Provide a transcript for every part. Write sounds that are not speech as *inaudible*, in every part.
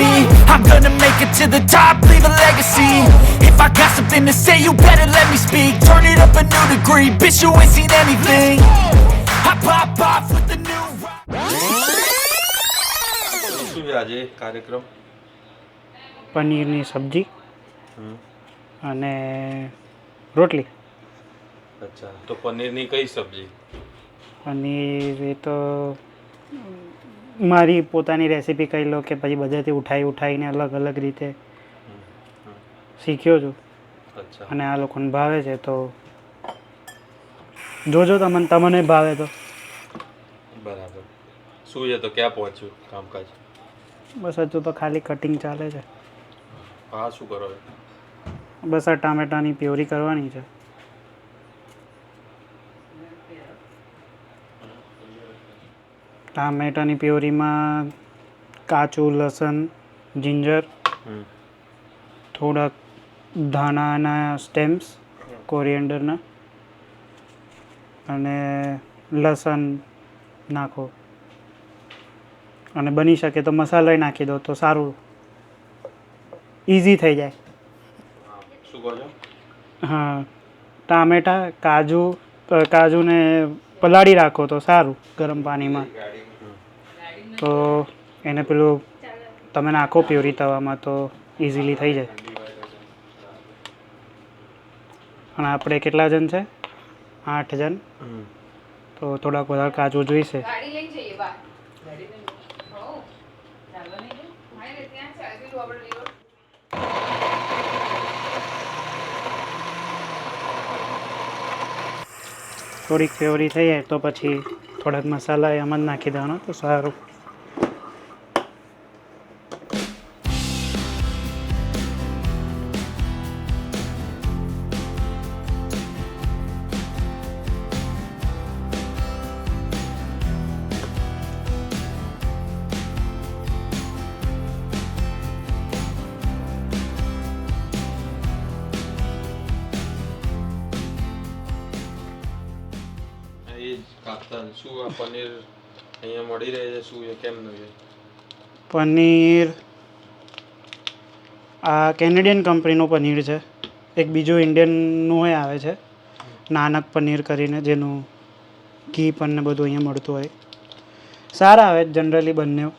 me I'm gonna make it to the top, leave a legacy If I got something to say, you better let me speak Turn it up a new degree, bitch you ain't seen anything I pop off with the new આજે કાર્યક્રમ પનીરની સબ્જી અને રોટલી અચ્છા તો પનીરની કઈ સબ્જી પનીર એ તો મારી પોતાની રેસીપી કહી લો કે પછી બધેથી ઉઠાઈ ઉઠાઈને અલગ અલગ રીતે શીખ્યો છું. અચ્છા. અને આ લોકોને ભાવે છે તો જોજો તમને તમને ભાવે તો. બરાબર. શું છે તો ક્યાં પહોંચ્યું કામકાજ? બસ હજુ તો ખાલી કટિંગ ચાલે છે. હા શું કરો બસ આ ટામેટાની પ્યોરી કરવાની છે. ટામેટાની પ્યોરીમાં કાચું લસણ જિંજર થોડાક ધાણાના સ્ટેમ્સ કોરિએન્ડરના અને લસણ નાખો. અને બની શકે તો મસાલો નાખી દો તો સારું. ઇઝી થઈ જાય. શું કહો છો? હા ટામેટા કાજુ કાજુને પલાળી રાખો તો સારું ગરમ પાણીમાં. તો એને પેલું તમે નાખો પ્યોરી તવામાં તો ઇઝીલી થઈ જાય. અને આપણે કેટલા જણ છે? આઠ જણ. તો થોડાક વધારે કાજુ જોઈશે. ગાડી લઈને જઈએ બહાર ગાડી લઈને હો ચાલવા નહીં દે મારે ને ત્યાં છે પેલું આપણે લીવર થોડીક ફેવરી થઈ જાય તો પછી થોડાક મસાલા એમાં જ નાખી દેવાનો તો સારું. શું આ પનીર અહીંયા મળી રહે છે? શું છે કેમનું છે? પનીર આ કેનેડિયન કંપનીનું પનીર છે. એક બીજું ઇન્ડિયનનું એ આવે છે. નાનક પનીર કરીને જેનું ઘી પણ ને બધું અહીંયા મળતું હોય. સારા આવે જનરલી બંને.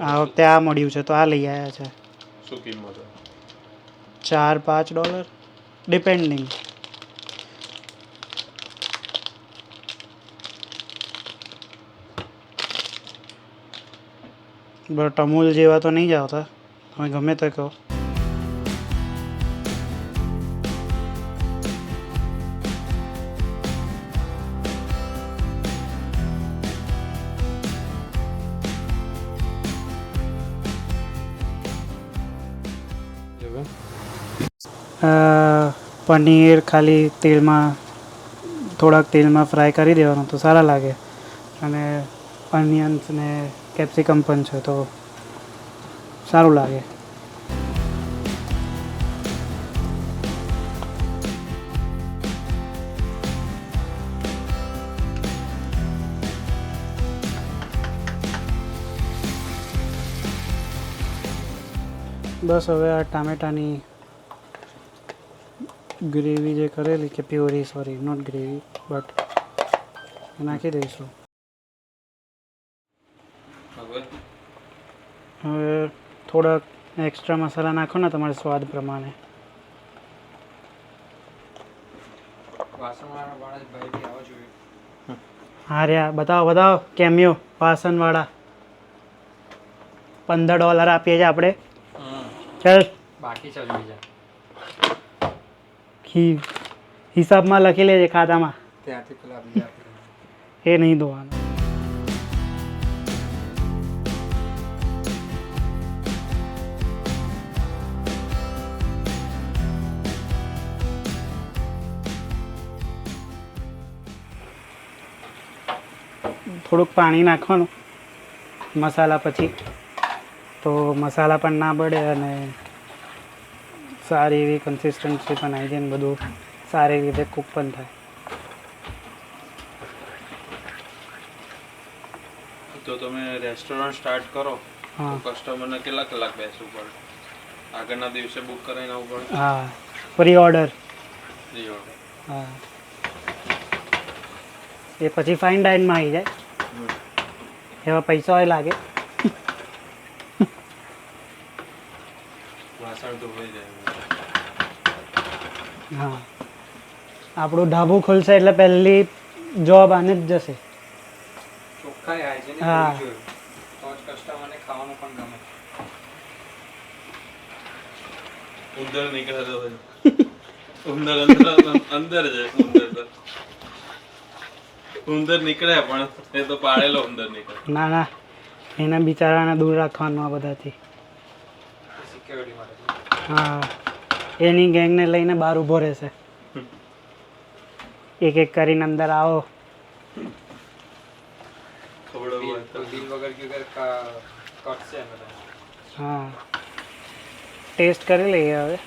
આ વખતે આ મળ્યું છે તો આ લઈ આવ્યા છે. શું કિંમત ચાર પાંચ ડોલર. ડિપેન્ડિંગ બટ અમૂલ જેવા તો નહીં જ આવતા. તમે ગમે તે કહો. પનીર ખાલી તેલમાં, થોડાક તેલમાં ફ્રાય કરી દેવાનું તો સારા લાગે. અને અનિયન્સ ને કેપ્સિકમ પણ છે, તો સારું લાગે. બસ હવે આ ટામેટાની ગ્રેવી જે કરેલી, કે puree sorry not gravy but નાખી દઈશું હવે હવે થોડાક એક્સ્ટ્રા મસાલા નાખો ને તમારા સ્વાદ પ્રમાણે. હા રહ્યા બતાવો બતાવો કેમ્યો વાસણવાળા. પંદર ડોલર આપીએ છીએ આપણે. ચાલ. બાકી ચાલુ બીજા. હિ- હિસાબમાં લખી લેજે ખાતામાં. ત્યાંથી પેલા બીજા એ નહીં ધોવાનું. થોડુંક પાણી નાખવાનું. મસાલા પછી તો મસાલા પણ ના બળે અને સારી એવી કન્સિસ્ટન્સી પણ આવી જાય ને બધું સારી રીતે કૂક પણ થાય. તો તમે રેસ્ટોરન્ટ સ્ટાર્ટ કરો હા. કસ્ટમરને કેટલા કલાક બેસવું પડે? આગળના દિવસે બુક કરાવીને આવવું પડે? હા. પ્રી ઓર્ડર પ્રી ઓર્ડર હા. એ પછી ફાઇન ડાઇનમાં આવી જાય. એવા પૈસા હોય લાગે. હા. આપણું ઢાબુ ખુલશે એટલે પહેલી જોબ આને જ જશે. હા. ઉંદર નીકળે ઉંદર અંદર અંદર છે ઉંદર તો. ઉંદર નીકળે પણ એ તો પાળેલો ઉંદર નીકળે. ના ના. એના બિચારાને દૂર રાખવાનું આ બધાથી. હા. એની ગેંગને લઈને બહાર ઊભો રહેશે. એક એક કરીને અંદર આવો. ખવડાવવું હોય તો. બિલ વગર કે વગર કા- કટશે બધા હા. ટેસ્ટ કરી લઈએ હવે.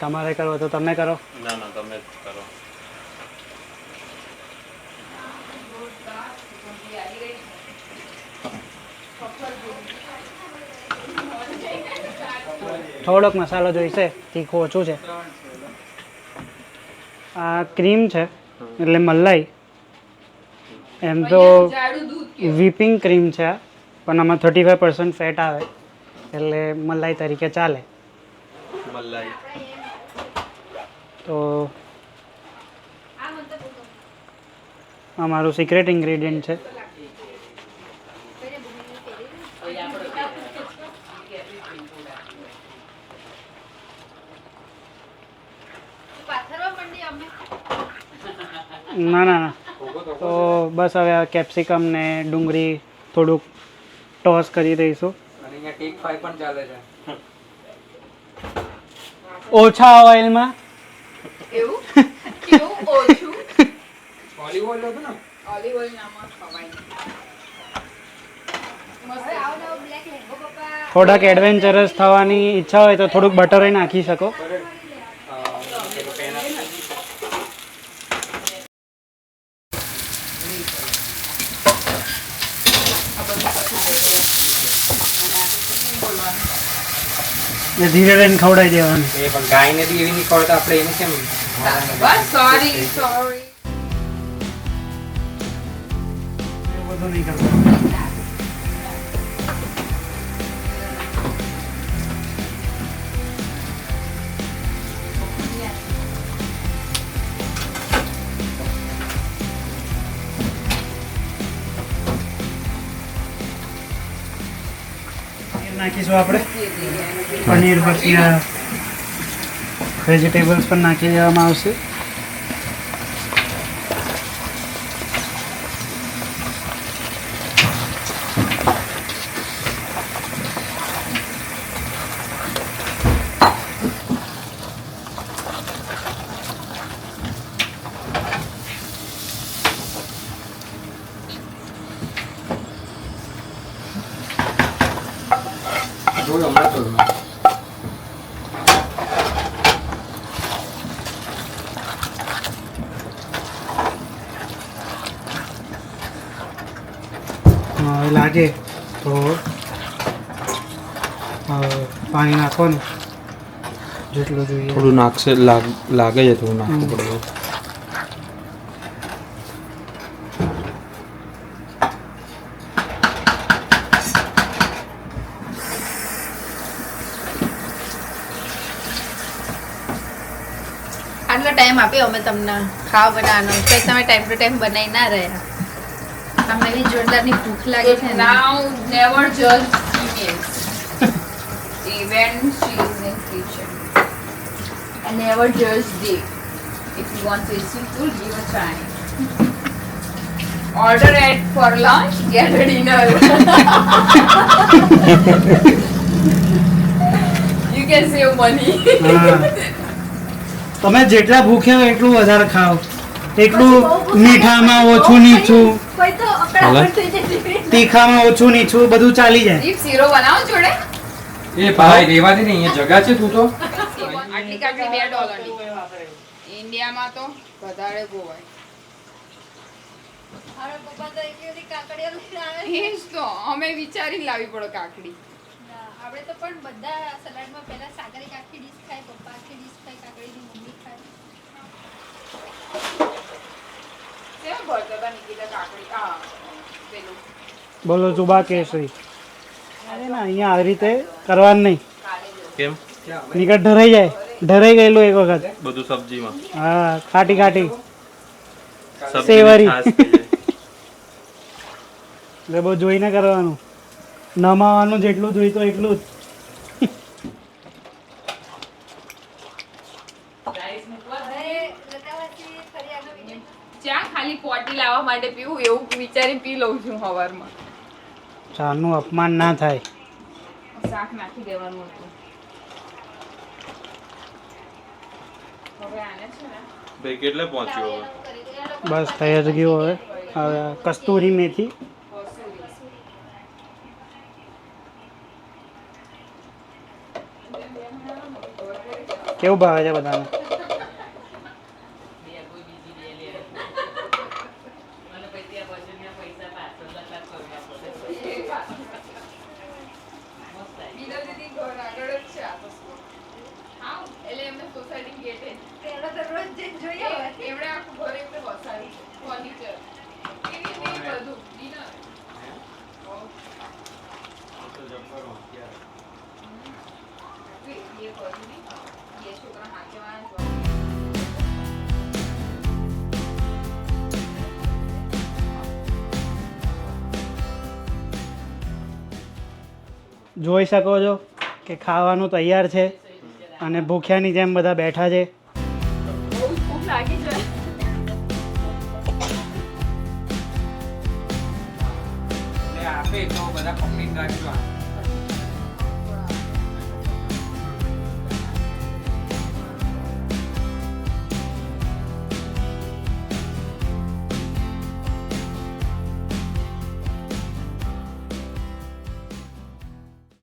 તમારે કરવો તો તમે કરો. ના ના તમે કરો. થોડોક મસાલો જોઈશે તીખું ઓછું છે. આ ક્રીમ છે એટલે મલાઈ. એમ તો. વ્હીપિંગ ક્રીમ છે આ પણ આમાં થર્ટી ફાઈવ પર્સન્ટ ફેટ આવે એટલે મલાઈ તરીકે ચાલે. મલાઈ. તો આ મારું સિક્રેટ ઇન્ગ્રેડિયન્ટ છે. ના ના ના. તો બસ હવે આ કેપ્સિકમ ને ડુંગળી થોડુંક ટોસ કરી દઈશું. અને અહીંયા ટેક ફાઈવ પણ ચાલે છે. ઓછા ઓઇલમાં એવું? *laughs* કેવું? ઓછું? ઓલિવ ઓઇલ હતું ને? ઓલિવ ઓઇલ નામાં ખવાય. મસ્ત થોડાક એડવેન્ચરસ થવાની ઈચ્છા હોય તો થોડુંક બટર નાખી શકો અ, પેલું પેન આપી. એ ધીરે રહીને ખવડાવી દેવાનું. એ પણ ગાયને બી એવી નહીં ખવડાવતા આપણે એને કેમ બસ સોરી સોરી બધું નહીં કરવાનું. નાખીશું આપણે. પનીર પછી વેજીટેબલ્સ પણ નાખી દેવામાં આવશે. હવે લાગે. તો પાણી નાખવાનું. જેટલું જોઈએ. થોડું નાખશે લાગે છે થોડું નાખવું પડે. આપ્યો અમે તમને ખાવા બનાવવાનો તો તમે ટાઈમ ટુ ટાઈમ બનાવી ના રહ્યા અમને બી જોરદારની ભૂખ લાગે છે નાઉ નેવર જજ females even she is in kitchen and never judge them if you want tasty food give a try order it for lunch get a dinner you can save money હા તમે જેટલા ભૂખ્યા હોય એટલું વધારે ખાઓ. એટલું મીઠામાં ઓછું નીચું. તીખામાં ઓછું નીચું બધું ચાલી જાય. શીરો બનાવો જોડે. એ ભાઈ રેવા દે ને અહીંયા જગા છે તું તો. આટલી કાટલી બે ડોલરની. ઇન્ડિયામાં તો વધારે ગોવાય મારા પપ્પા તો એક બધી કાકડીઓ લઈને આવે એ જ તો અમે વિચારી લાવી પડે કાકડી. આપણે તો પણ બધા સલાડમાં પહેલા સાગરી આખી ડીશ ખાય પપ્પા આખી ડીશ ખાય કાકડીની મમ્મી ખાય. બોલો જુબા કેસરી. અરે ના અહીંયા આવી રીતે કરવાનું નહીં. કેમ? નીકળ ઢરાઈ જાય. ઢરાઈ ગયેલું એક વખત. બધું સબ્જીમાં. હા ખાટી ખાટી. સેવરી. એટલે બહુ જોઈને કરવાનું. નમાવાનું જેટલું જોઈતું એટલું જ. અરે લતાવાસી ફરી આનો વીડિયો ચા ખાલી પોટી લાવવા માટે પીવું? એવું વિચારી પી લઉં છું સવારમાં ચાનું અપમાન ના થાય. શાક નાખી દેવાનું હતું. હવે આને છે ને ભાઈ કેટલે પહોંચ્યો બસ જ ગયું હવે. હવે કસ્તુરી મેથી. કેવું ભાવે છે બધાને? Thank દીદી જોઈ શકો છો કે ખાવાનું તૈયાર છે અને ભૂખ્યાની જેમ બધા બેઠા છે આપે તો બધા પકડીને રાખજો.